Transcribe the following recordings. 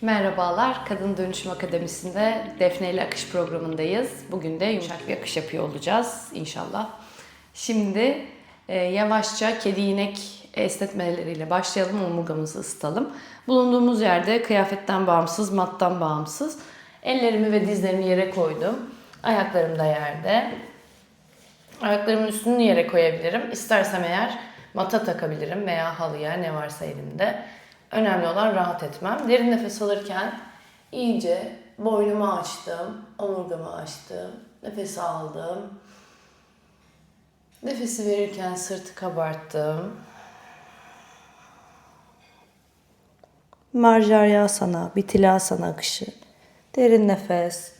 Merhabalar, Kadın Dönüşüm Akademisi'nde Defne ile Akış programındayız. Bugün de yumuşak bir akış yapıyor olacağız inşallah. Şimdi e, yavaşça kedi inek esnetmeleriyle başlayalım, omurgamızı ısıtalım. Bulunduğumuz yerde kıyafetten bağımsız, mattan bağımsız. Ellerimi ve dizlerimi yere koydum. Ayaklarım da yerde. Ayaklarımın üstünü yere koyabilirim. İstersem eğer mata takabilirim veya halıya ne varsa elimde. Önemli olan rahat etmem. Derin nefes alırken iyice boynumu açtım, omurgamı açtım, nefes aldım. Nefesi verirken sırtı kabarttım. Marjaryasana, Vitilasana akışı. Derin nefes.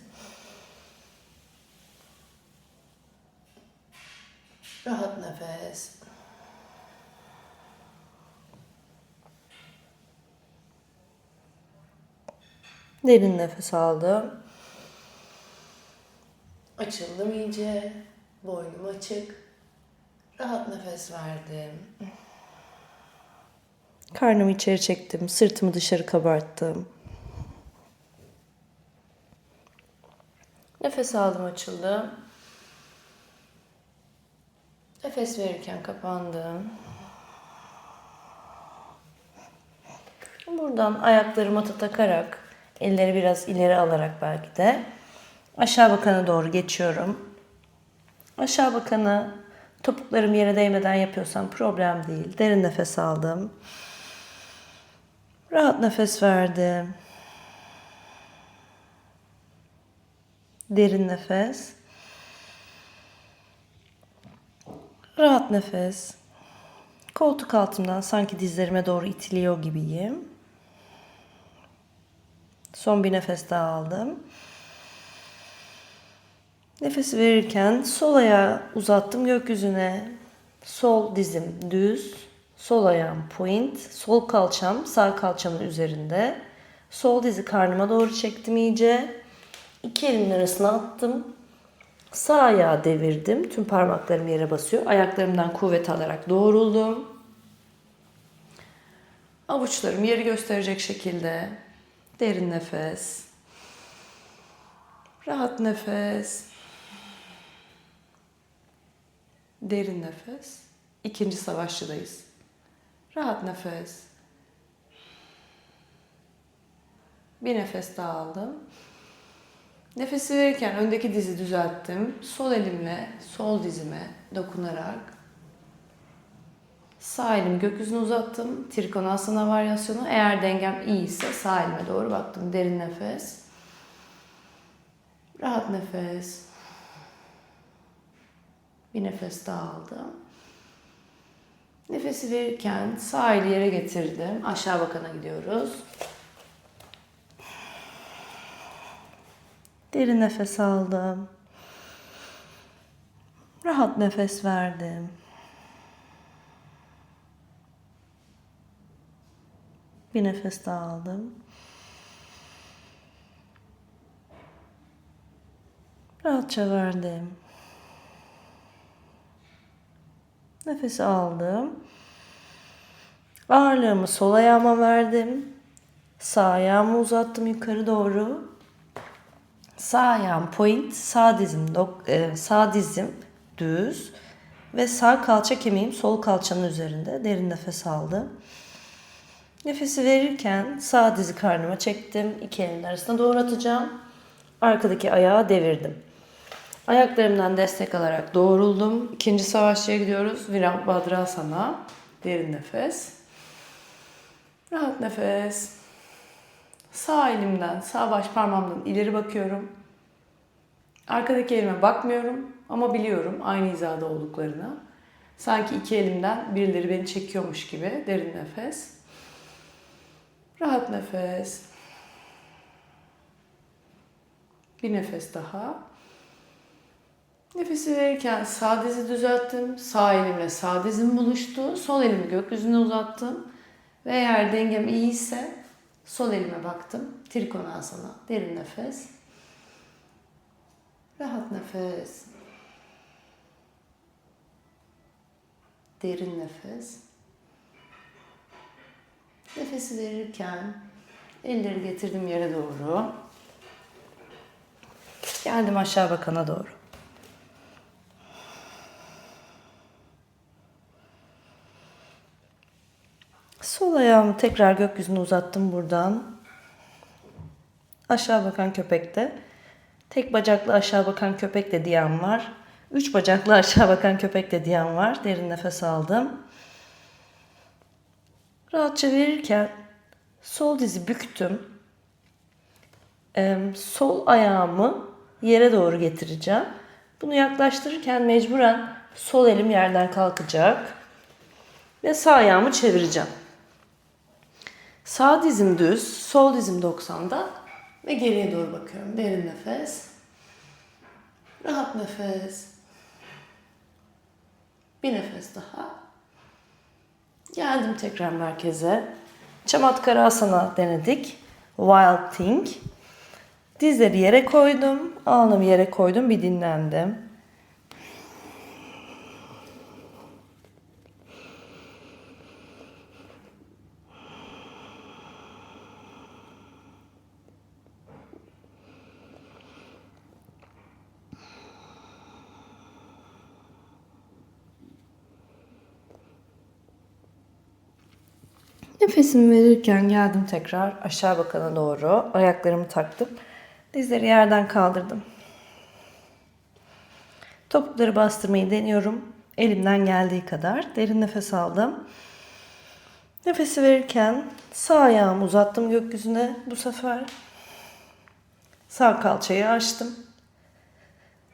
Rahat nefes. Derin nefes aldım. Açıldım iyice. Boynum açık. Rahat nefes verdim. Karnımı içeri çektim. Sırtımı dışarı kabarttım. Nefes aldım açıldım. Nefes verirken kapandım. Buradan ayakları mata takarak, elleri biraz ileri alarak belki de aşağı bakana doğru geçiyorum. Aşağı bakanı topuklarım yere değmeden yapıyorsam problem değil. Derin nefes aldım. Rahat nefes verdim. Derin nefes. Rahat nefes. Koltuk altımdan sanki dizlerime doğru itiliyor gibiyim. Son bir nefes daha aldım. Nefes verirken sol ayağı uzattım gökyüzüne. Sol dizim düz, sol ayağım point, sol kalçam sağ kalçamın üzerinde. Sol dizi karnıma doğru çektim iyice. İki elimin arasına attım. Sağ ayağı devirdim. Tüm parmaklarım yere basıyor. Ayaklarımdan kuvvet alarak doğruldum. Avuçlarım yeri gösterecek şekilde. Derin nefes. Rahat nefes. Derin nefes. İkinci savaşçıdayız. Rahat nefes. Bir nefes daha aldım. Nefesi verirken öndeki dizi düzelttim. Sol elimle sol dizime dokunarak sağ elimi gökyüzüne uzattım. Trikonasana varyasyonu. Eğer dengem iyiyse sağ elime doğru baktım. Derin nefes. Rahat nefes. Bir nefes daha aldım. Nefesi verirken sağ eli yere getirdim. Aşağı bakana gidiyoruz. Derin nefes aldım. Rahat nefes verdim. Bir nefes daha aldım. Rahatça verdim. Nefes aldım. Ağırlığımı sol ayağıma verdim. Sağ ayağımı uzattım yukarı doğru. Sağ ayağım point, sağ dizim dok- e, sağ dizim düz ve sağ kalça kemiğim sol kalçanın üzerinde. Derin nefes aldım. Nefesi verirken sağ dizi karnıma çektim. İki elimin arasına doğru atacağım. Arkadaki ayağı devirdim. Ayaklarımdan destek alarak doğruldum. İkinci savaşçıya gidiyoruz. Virabhadrasana. Derin nefes. Rahat nefes. Sağ elimden, sağ baş parmağımdan ileri bakıyorum. Arkadaki elime bakmıyorum ama biliyorum aynı hizada olduklarını. Sanki iki elimden birileri beni çekiyormuş gibi. Derin nefes. Rahat nefes. Bir nefes daha. Nefesi verirken sağ dizi düzelttim. Sağ elimle sağ dizim buluştu. Sol elimi gökyüzüne uzattım. Ve eğer dengem iyiyse sol elime baktım. Trikonasana. Derin nefes. Rahat nefes. Derin nefes. Nefesi verirken Elleri getirdim yere doğru. Geldim aşağı bakana doğru. Sol ayağımı tekrar gökyüzüne uzattım buradan. Aşağı bakan köpekte. Tek bacaklı aşağı bakan köpek de diyen var. Üç bacaklı aşağı bakan köpek de diyen var. Derin nefes aldım. Rahatça verirken sol dizi büktüm. Sol ayağımı yere doğru getireceğim. Bunu yaklaştırırken mecburen sol elim yerden kalkacak. Ve sağ ayağımı çevireceğim. Sağ dizim düz, sol dizim 90'da ve geriye doğru bakıyorum. Derin nefes. Rahat nefes. Bir nefes daha. Geldim tekrar merkeze. Çamatkarasana denedik. Wild Thing. Dizleri yere koydum. Alnımı yere koydum. Bir dinlendim. Nefesimi verirken geldim tekrar aşağı bakana doğru. Ayaklarımı taktım. Dizleri yerden kaldırdım. Topukları bastırmayı deniyorum. Elimden geldiği kadar. Derin nefes aldım. Nefesi verirken sağ ayağımı uzattım gökyüzüne bu sefer. Sağ kalçayı açtım.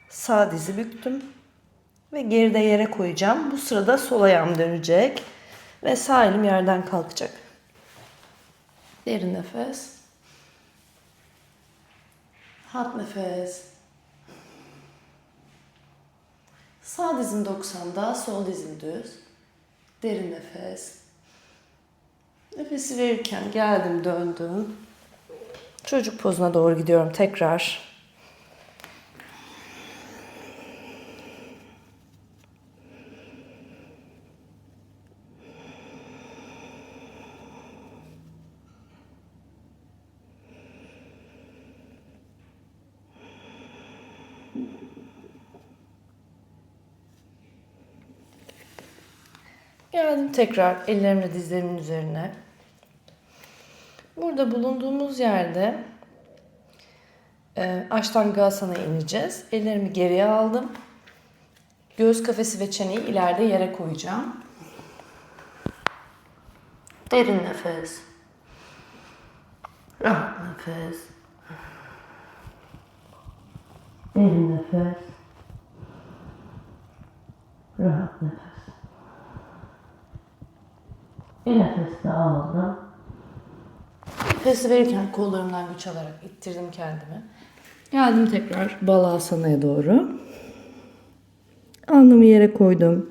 Sağ dizi büktüm. Ve geride yere koyacağım. Bu sırada sol ayağım dönecek. Ve sağ elim yerden kalkacak. Derin nefes. Hat nefes. Sağ dizim 90'da, sol dizim düz. Derin nefes. Nefesi verirken geldim, döndüm. Çocuk pozuna doğru gidiyorum tekrar. Geldim tekrar ellerimle dizlerimin üzerine. Burada bulunduğumuz yerde e, Ashtanga ineceğiz. Ellerimi geriye aldım. Göğüs kafesi ve çeneyi ileride yere koyacağım. Derin nefes. Rahat nefes. Derin nefes. Aldım. Nefesi verirken kollarımdan güç alarak ittirdim kendimi. Geldim tekrar balasanaya doğru. Alnımı yere koydum.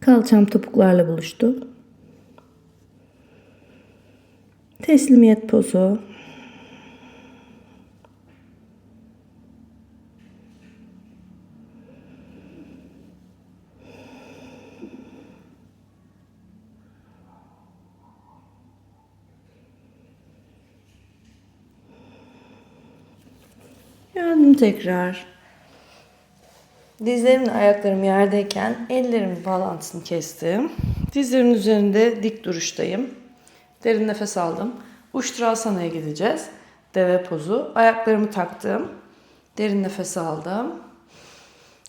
Kalçam topuklarla buluştu. Teslimiyet pozu. Geldim tekrar. Dizlerimle ayaklarım yerdeyken ellerimin bağlantısını kestim. Dizlerimin üzerinde dik duruştayım. Derin nefes aldım. Uçtrasana'ya gideceğiz. Deve pozu. Ayaklarımı taktım. Derin nefes aldım.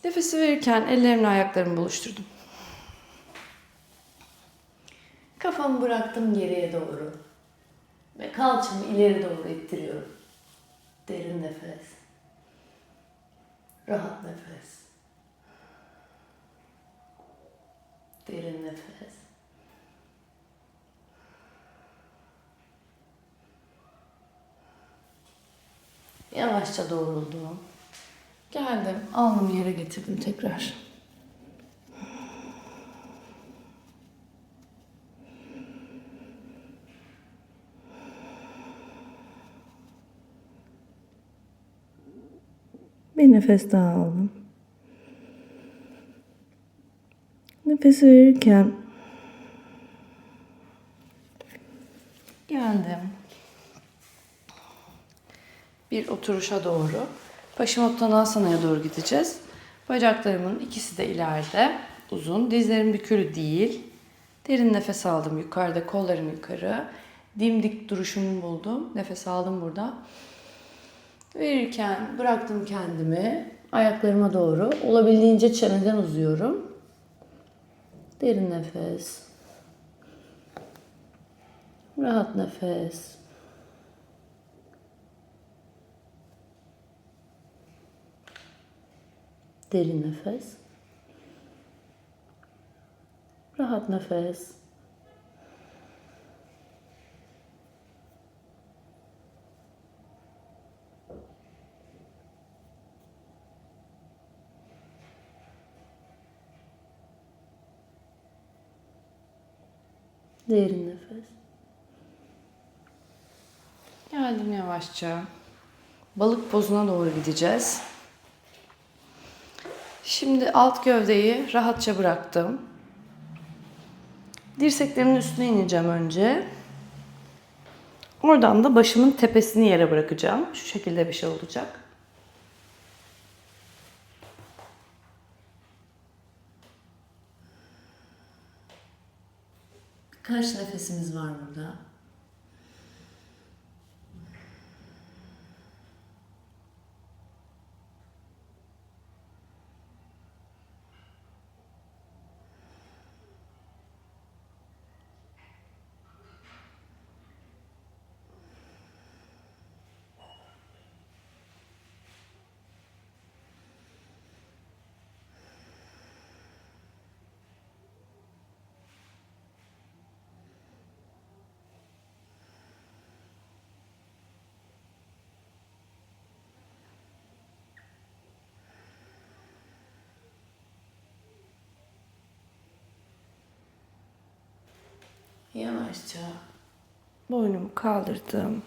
Nefesi verirken ellerimle ayaklarımı buluşturdum. Kafamı bıraktım geriye doğru. Ve kalçamı ileri doğru ittiriyorum. Derin nefes. Rahat nefes. Derin nefes. Yavaşça doğruldum. Geldim, alnımı yere getirdim tekrar. Bir nefes daha aldım. Nefes verirken Geldim. Bir oturuşa doğru. Paşimottanasana doğru gideceğiz. Bacaklarımın ikisi de ileride. Uzun. Dizlerim bükülü değil. Derin nefes aldım yukarıda. Kollarım yukarı. Dimdik duruşumu buldum. Nefes aldım burada. Verirken bıraktım kendimi ayaklarıma doğru. Olabildiğince çeneden uzuyorum. Derin nefes. Rahat nefes. Derin nefes. Rahat nefes. Derin nefes. Geldim yavaşça. Balık pozuna doğru gideceğiz. Şimdi alt gövdeyi rahatça bıraktım. Dirseklerimin üstüne ineceğim önce. Oradan da başımın tepesini yere bırakacağım. Şu şekilde bir şey olacak. Kaç nefesimiz var burada? Yavaşça boynumu kaldırdım.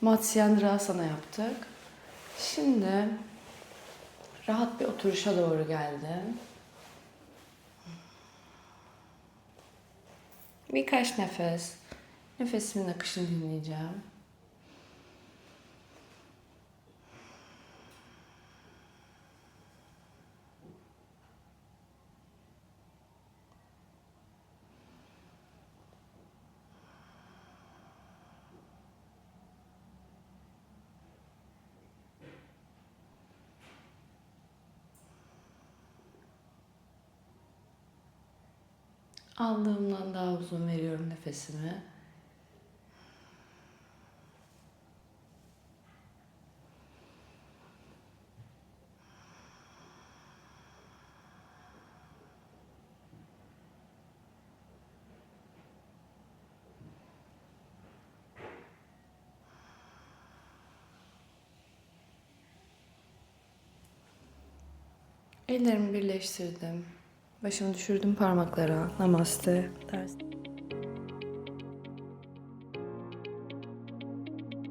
Matsyendrasana yaptık. Şimdi rahat bir oturuşa doğru geldim. Birkaç nefes. Nefesimin akışını dinleyeceğim. Aldığımdan daha uzun veriyorum nefesimi. Ellerimi birleştirdim. Başımı düşürdüm parmaklara. Namaste. Ters.